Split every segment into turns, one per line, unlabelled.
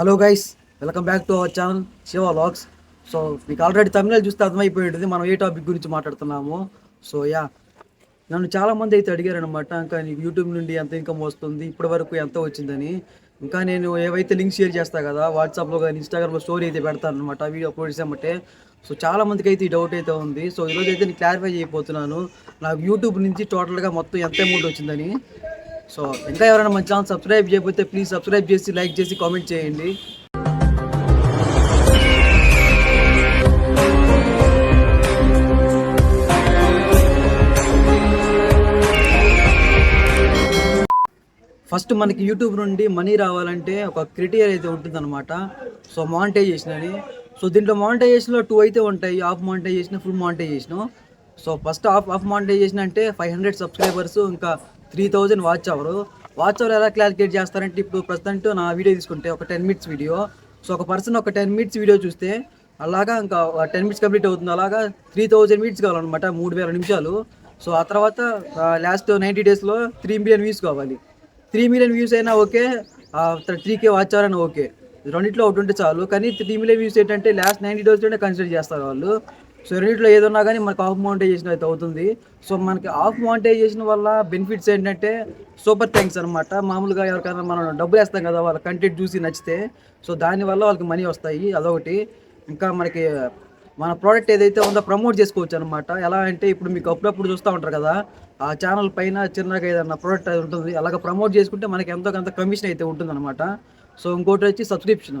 Hello guys welcome back to our channel Shiva vlogs so మీకు already తమిళ చూస్తే అర్థమైపోయి ఉంటుంది మనం ఏ టాపిక్ గురించి మాట్లాడుతున్నాము. సో యా నన్ను చాలా మంది అయితే అడిగారనమాట ఇంకా నీకు యూట్యూబ్ నుండి ఎంత ఇన్కమ్ వస్తుంది? ఇప్పటి వరకు ఎంత వచ్చిందని? ఇంకా నేను ఏవైతే లింక్ షేర్ చేస్తా కదా వాట్సాప్లో కానీ ఇన్స్టాగ్రామ్లో స్టోరీ అయితే పెడతాను అనమాట వీడియో అప్లోడ్ చేసామంటే. సో చాలా మందికి అయితే ఈ డౌట్ అయితే ఉంది. సో ఈరోజు అయితే నేను క్లారిఫై చేయబోతున్నాను. నాకు యూట్యూబ్ నుంచి టోటల్గా మొత్తం ఎంత అమౌంట్ వచ్చిందని? సో ఇంకా ఎవరైనా మన ఛానల్ సబ్స్క్రైబ్ చేయకపోతే ప్లీజ్ సబ్స్క్రైబ్ చేసి లైక్ చేసి కామెంట్ చేయండి. ఫస్ట్ మనకి యూట్యూబ్ నుండి మనీ రావాలంటే ఒక క్రిటీరియర్ అయితే ఉంటుందన్నమాట. సో మానిటైజేషన్ అని. సో దీంట్లో మానిటైజేషన్లో టూ అయితే ఉంటాయి. Half monetization full monetization so first half half monetization అంటే ఫైవ్ హండ్రెడ్ సబ్స్క్రైబర్స్ ఇంకా three thousand watch hour. Watch hour ఎలా క్యాలిక్యులేట్ చేస్తారంటే ఇప్పుడు ప్రస్తుతం నా వీడియో తీసుకుంటే ఒక టెన్ మినిట్స్ వీడియో. సో ఒక పర్సన్ ఒక టెన్ మినిట్స్ వీడియో చూస్తే అలాగా ఇంకా టెన్ మినిట్స్ కంప్లీట్ అవుతుంది. అలాగా త్రీ థౌజండ్ మినిట్స్ కావాలన్నమాట మూడు వేల నిమిషాలు. సో ఆ తర్వాత లాస్ట్ నైంటీ డేస్లో త్రీ మిలియన్ వ్యూస్ కావాలి. త్రీ మిలియన్ వ్యూస్ అయినా okay three K watch hour అయినా ఓకే. రెండిట్లో ఒకటి ఉంటే చాలు. కానీ త్రీ మిలియన్ వ్యూస్ ఏంటంటే లాస్ట్ నైంటీ డేస్లోనే కన్సిడర్ చేస్తారు వాళ్ళు. సో రెండింటిలో ఏదన్నా కానీ మనకు ఆఫ్ మోనిటైజేషన్ అయితే అవుతుంది. సో మనకి ఆఫ్ మోనిటైజేషన్ వల్ల బెనిఫిట్స్ ఏంటంటే సూపర్ థ్యాంక్స్ అనమాట మామూలుగా ఎవరికైనా మనం డబ్బులు వేస్తాం కదా వాళ్ళ కంటెంట్ చూసి నచ్చితే. సో దానివల్ల వాళ్ళకి మనీ వస్తాయి అదొకటి. ఇంకా మనకి మన ప్రోడక్ట్ ఏదైతే ఉందో ప్రమోట్ చేసుకోవచ్చు అనమాట ఎలా అంటే ఇప్పుడు మీకు అప్పుడప్పుడు చూస్తూ ఉంటారు కదా ఆ ఛానల్ పైన చిన్నగా ఏదైనా ప్రోడక్ట్ అది ఉంటుంది అలాగ ప్రమోట్ చేసుకుంటే మనకి ఎంతో కొంత కమిషన్ అయితే ఉంటుందన్నమాట. సో ఇంకోటి వచ్చి సబ్స్క్రిప్షన్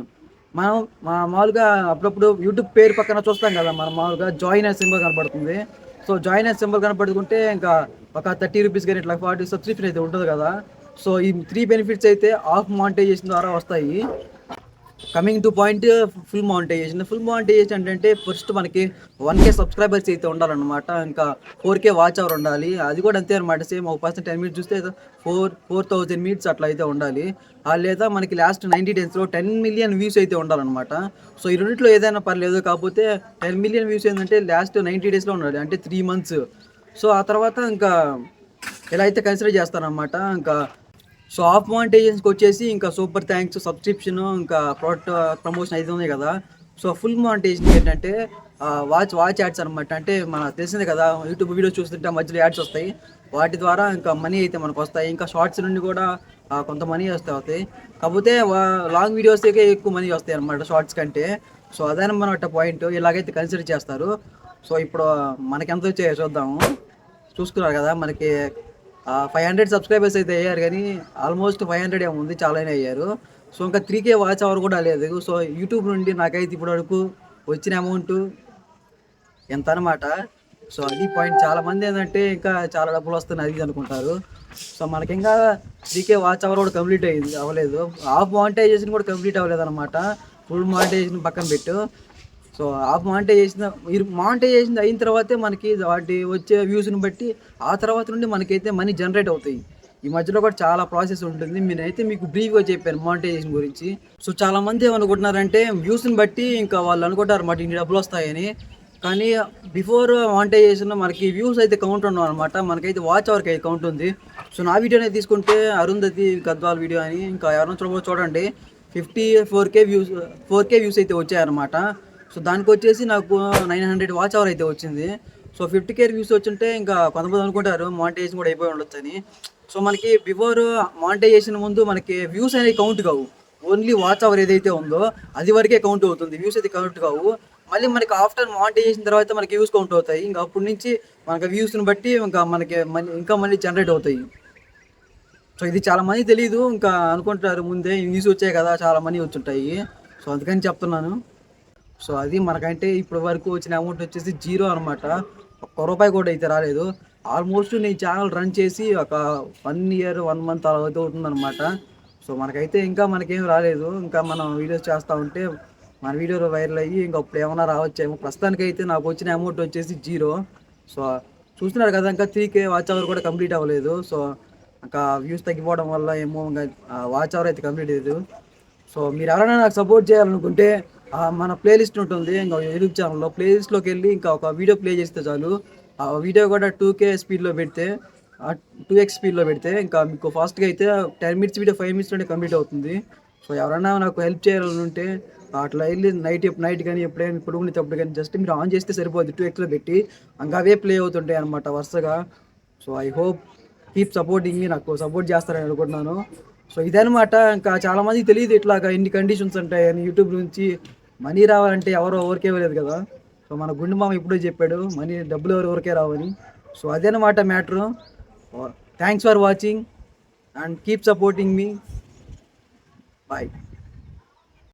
మనం మా మామూలుగా అప్పుడప్పుడు యూట్యూబ్ పేరు పక్కన చూస్తాం కదా మనం మామూలుగా జాయిన్ అనే సింబల్ కనపడుతుంది సో జాయిన్ అనే సింబల్ కనపడుతుంటే ఇంకా ఒక థర్టీ రూపీస్ కానీ ఇట్లా ఫార్టీ సబ్స్క్రిప్షన్ అయితే ఉంటుంది కదా. సో ఈ త్రీ బెనిఫిట్స్ అయితే ఆఫ్ మానిటైజేషన్ ద్వారా వస్తాయి. Coming to point full monetization full monetization అంటే ఫస్ట్ మనకి వన్ కే సబ్స్క్రైబర్స్ అయితే ఉండాలన్నమాట. ఇంకా ఫోర్ కే వాచ్ అవర్ ఉండాలి. అది కూడా అంతే అనమాట సేమ్ ఒక పర్సన్ టెన్ మినిట్స్ చూస్తే ఫోర్ ఫోర్ థౌజండ్ మినిట్స్ అట్లా అయితే ఉండాలి. ఆ లేదా మనకి లాస్ట్ నైంటీ డేస్లో టెన్ మిలియన్ వ్యూస్ అయితే ఉండాలన్నమాట. సో ఈ రెండింటిలో ఏదైనా పర్లేదు. కాకపోతే టెన్ మిలియన్ వ్యూస్ ఏంటంటే లాస్ట్ నైంటీ డేస్లో ఉండాలి. అంటే త్రీ మంత్స్ సో ఆ తర్వాత ఇంకా ఇలా అయితే కన్సిడర్ చేస్తారనమాట ఇంకా సో ఆఫ్ మానిటైజేషన్కి వచ్చేసి ఇంకా సూపర్ థ్యాంక్స్ సబ్స్క్రిప్షన్ ఇంకా ప్రోడక్ట్ ప్రమోషన్ అయితే ఉంది కదా. సో ఫుల్ మానిటైజేషన్ ఏంటంటే వాచ్ వాచ్ యాడ్స్ అనమాట అంటే మన తెలిసిందే కదా యూట్యూబ్ వీడియోస్ చూస్తుంటే మధ్యలో యాడ్స్ వస్తాయి. వాటి ద్వారా ఇంకా మనీ అయితే మనకు వస్తాయి. ఇంకా షార్ట్స్ నుండి కూడా కొంత మనీ వస్తాయి అవుతాయి. కాకపోతే లాంగ్ వీడియోస్కే ఎక్కువ మనీ వస్తాయి అనమాట షార్ట్స్ కంటే. సో అదనమాట పాయింట్. ఇలాగైతే కన్సిడర్ చేస్తారు. సో ఇప్పుడు మనకి వచ్చాయో చూద్దాము. చూసుకున్నారు కదా మనకి ఫైవ్ హండ్రెడ్ సబ్స్క్రైబర్స్ అయితే అయ్యారు కానీ ఆల్మోస్ట్ ఫైవ్ హండ్రెడ్ ఏమో ఉంది చాలానే అయ్యారు. సో ఇంకా త్రీ కే వాచ్ అవర్ కూడా లేదు. సో యూట్యూబ్ నుండి నాకైతే ఇప్పుడు వరకు వచ్చిన అమౌంట్ ఎంత అనమాట సో అది పాయింట్ చాలా మంది ఏంటంటే ఇంకా చాలా డబ్బులు వస్తున్నాయి అది అనుకుంటారు. సో మనకి ఇంకా త్రీ కే వాచ్ అవర్ కూడా కంప్లీట్ అయ్యింది అవ్వలేదు. హాఫ్ మానిటైజేషన్ కూడా కంప్లీట్ అవ్వలేదు అనమాట ఫుల్ మానిటైజేషన్ పక్కన పెట్టు. సో హాఫ్ మానిటైజేషన్ మానిటైజేషన్ అయిన తర్వాతే మనకి వాటి వచ్చే వ్యూస్ని బట్టి ఆ తర్వాత నుండి మనకైతే మనీ జనరేట్ అవుతాయి. ఈ మధ్యలో కూడా చాలా ప్రాసెస్ ఉంటుంది. నేనైతే మీకు బ్రీఫ్గా చెప్పాను మానిటైజేషన్ గురించి. సో చాలా మంది ఏమనుకుంటున్నారంటే వ్యూస్ని బట్టి ఇంకా వాళ్ళు అనుకుంటారు మాట ఇన్ని డబ్బులు వస్తాయని. కానీ బిఫోర్ మానిటైజేషన్ మనకి వ్యూస్ అయితే కౌంట్ ఉన్నాం అనమాట మనకైతే వాచ్ అవర్కి అయితే కౌంట్ ఉంది. సో నా వీడియోనే తీసుకుంటే అరుంధతి గద్వాల్ వీడియో అని ఇంకా ఎవరైనా చూడబో చూడండి. Fifty four K views four K views అయితే వచ్చాయన్నమాట. సో దానికి వచ్చేసి నాకు నైన్ హండ్రెడ్ వాచ్ అవర్ అయితే వచ్చింది. సో ఫిఫ్టీ కేర్ వ్యూస్ వచ్చింటే ఇంకా కొంతమంది అనుకుంటారు మానిటైజేషన్ కూడా అయిపోయి ఉండొచ్చు అని సో మనకి బిఫోర్ మానిటైజేషన్ ముందు మనకి వ్యూస్ అనేవి కౌంట్ కావు. ఓన్లీ వాచ్ అవర్ ఏదైతే ఉందో అది వరకే కౌంట్ అవుతుంది. వ్యూస్ అయితే కౌంట్ కావు. మళ్ళీ మనకి ఆఫ్టర్ మానిటైజేషన్ తర్వాత మనకి వ్యూస్ కౌంట్ అవుతాయి. ఇంకా అప్పటి నుంచి మనకి వ్యూస్ని బట్టి ఇంకా మనకి మనీ ఇంకా మళ్ళీ జనరేట్ అవుతాయి. సో ఇది చాలా మంది తెలియదు ఇంకా అనుకుంటారు ముందే వ్యూస్ వచ్చాయి కదా చాలా మనీ వచ్చుంటాయి సో అందుకని చెప్తున్నాను. సో అది మనకంటే ఇప్పటి వరకు వచ్చిన అమౌంట్ వచ్చేసి జీరో అనమాట ఒక్క రూపాయి కూడా అయితే రాలేదు. ఆల్మోస్ట్ నేను ఛానల్ రన్ చేసి ఒక వన్ ఇయర్ వన్ మంత్ అలా అయితే అవుతుందన్నమాట. సో మనకైతే ఇంకా మనకేం రాలేదు. ఇంకా మనం వీడియోస్ చేస్తూ ఉంటే మన వీడియోలో వైరల్ అయ్యి ఇంకా అప్పుడు ఏమైనా రావచ్చేమో. ప్రస్తుతానికైతే నాకు వచ్చిన అమౌంట్ వచ్చేసి జీరో. సో చూస్తున్నారు కదా ఇంకా త్రీ కే వాచ్ అవర్ కూడా కంప్లీట్ అవ్వలేదు. సో ఇంకా వ్యూస్ తగ్గిపోవడం వల్ల ఏమో ఇంకా వాచ్ అవర్ అయితే కంప్లీట్ లేదు సో మీరు ఎవరైనా నాకు సపోర్ట్ చేయాలనుకుంటే మన ప్లేలిస్ట్ ఉంటుంది. ఇంకా యూట్యూబ్ ఛానల్లో ప్లేలిస్ట్లోకి వెళ్ళి ఇంకా ఒక వీడియో ప్లే చేస్తే చాలు. ఆ వీడియో కూడా టూ కే స్పీడ్లో పెడితే టూ ఎక్స్ స్పీడ్లో పెడితే ఇంకా మీకు ఫాస్ట్గా అయితే టెన్ మినిట్స్ వీడియో ఫైవ్ మినిట్స్లోనే కంప్లీట్ అవుతుంది. సో ఎవరైనా నాకు హెల్ప్ చేయాలని ఉంటే అట్లా వెళ్ళి నైట్ నైట్ కానీ ఎప్పుడైనా పడుకునేటప్పుడు కానీ జస్ట్ మీరు ఆన్ చేస్తే సరిపోద్ది. టూ ఎక్స్లో పెట్టి ఇంకా అవే ప్లే అవుతుంటాయి అనమాట వరుసగా. So I hope keep supporting నాకు సపోర్ట్ చేస్తారని అనుకుంటున్నాను. సో ఇదనమాట ఇంకా చాలామందికి తెలియదు ఇట్లాగా ఎన్ని కండిషన్స్ ఉంటాయి అని యూట్యూబ్ నుంచి మనీ రావాలంటే ఎవరో ఎవరికే లేదు కదా. సో మన గుండె మామ ఇప్పుడే చెప్పాడు మనీ డబ్బులు ఎవరు ఎవరికే రావని. So అదేనమాట matter. Thanks for watching and keep supporting me bye